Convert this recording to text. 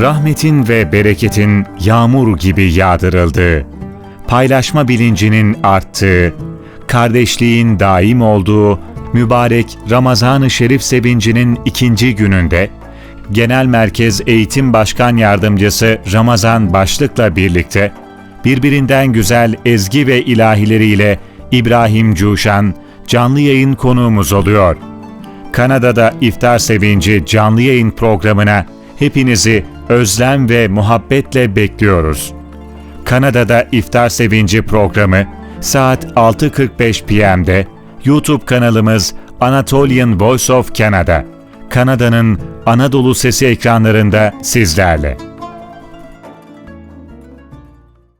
rahmetin ve bereketin yağmur gibi yağdırıldığı, paylaşma bilincinin arttığı, kardeşliğin daim olduğu mübarek Ramazan-ı Şerif sevincinin ikinci gününde, Genel Merkez Eğitim Başkan Yardımcısı Ramazan Başlık'la birlikte, birbirinden güzel ezgi ve ilahileriyle İbrahim Cuşan canlı yayın konuğumuz oluyor. Kanada'da İftar Sevinci canlı yayın programına hepinizi özlem ve muhabbetle bekliyoruz. Kanada'da İftar Sevinci programı saat 6.45 PM'de YouTube kanalımız Anatolian Voice of Canada, Kanada'nın Anadolu Sesi ekranlarında sizlerle.